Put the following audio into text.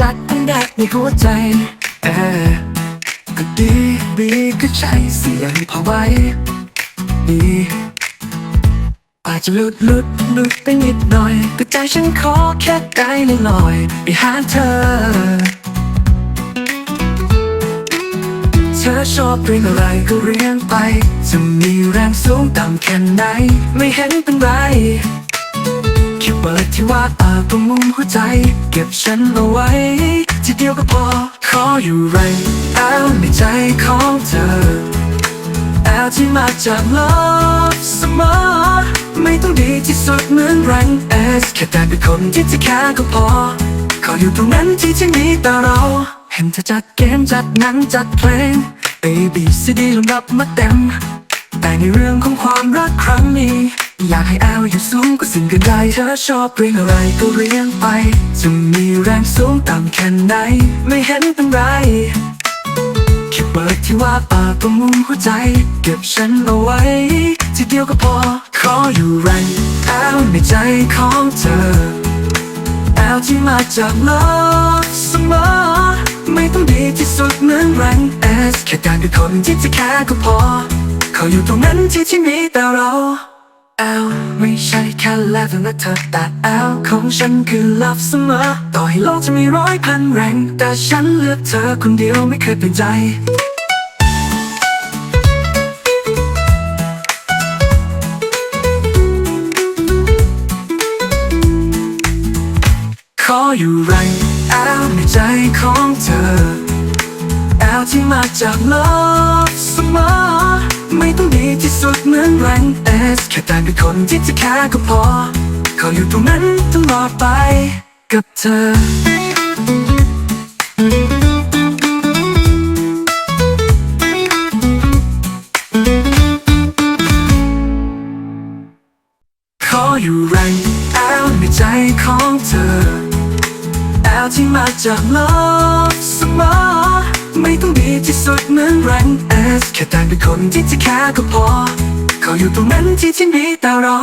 จัดแดกในหัวใจเออก็ดีบีก็ใช่เสียงพอไว้ดีอาจจะลุดลุดลุดไปนิดหน่อยแต่ใจฉันขอแค่ได้ลอยไปหาเธอ เธอชอบเรียนอะไรก็เรียนไป จะมีแรงสูงต่ำแค่ไหน ไม่เห็นเป็นไร เปิดที่ว่าตาตรงมุมหัวใจ เก็บฉันเอาไว้ ทีเดียวก็พอ ขออยู่ไรแอลในใจของเธอแอลที่มาจาก love เสมอไม่ต้องดีที่สุดเหมือนแรงเอสแค่แต่เป็นคนที่จะแค่ก็พอ ขออยู่ตรงนั้นที่ที่มีแต่เรา เห็นเธอจัดเกมจัดหนังจัดเพลง A B C D ลำดับมาเต็ม แต่ในเรื่องของความรักครั้งนี้ อยากให้แอลอยู่สูงกว่าสิ่งกันใดเธอชอบเรียนอะไรก็เรียนไป จะมีแรงสูงต่ำแค่ไหน ไม่เห็นเป็นไรแค่เปิดที่ว่าปากตรงมุมหัวใจ เก็บฉันเอาไว้ ทีเดียวก็พอ ขออยู่แรงแอลในใจของเธอแอลที่มาจาก love เสมอไม่ต้องดีที่สุดเหมือนแรงเอสแค่การเป็นคนที่จะแค่ก็พอ เขาอยู่ตรงนั้นที่ที่มีแต่เรา แอลไม่ใช่แค่แลวและเธอแต่แอลของฉันคือ love เสมอ ต่อให้โลกจะมีร้อยพันแรง แต่ฉันเลือกเธอคนเดียวไม่เคยเปลี่ยนใจขออยู่แรงแอลในใจของเธอแอลที่มาจาก love เสมอ ไม่ต้องดีที่สุดเหมือนแรงเอสแค่แต่เป็นคนที่จะแค่ก็พอ ขออยู่ตรงนั้นตลอดไปกับเธอ ขออยู่แรงแอลในใจของเธอแอลที่มาจาก love เสมอ ไม่ต้องดีที่สุดเหมือนรันเอสแค่แต่เป็นคนที่จะแค่ก็พอ เขาอยู่ตรงนั้นที่ที่มีแต่เรา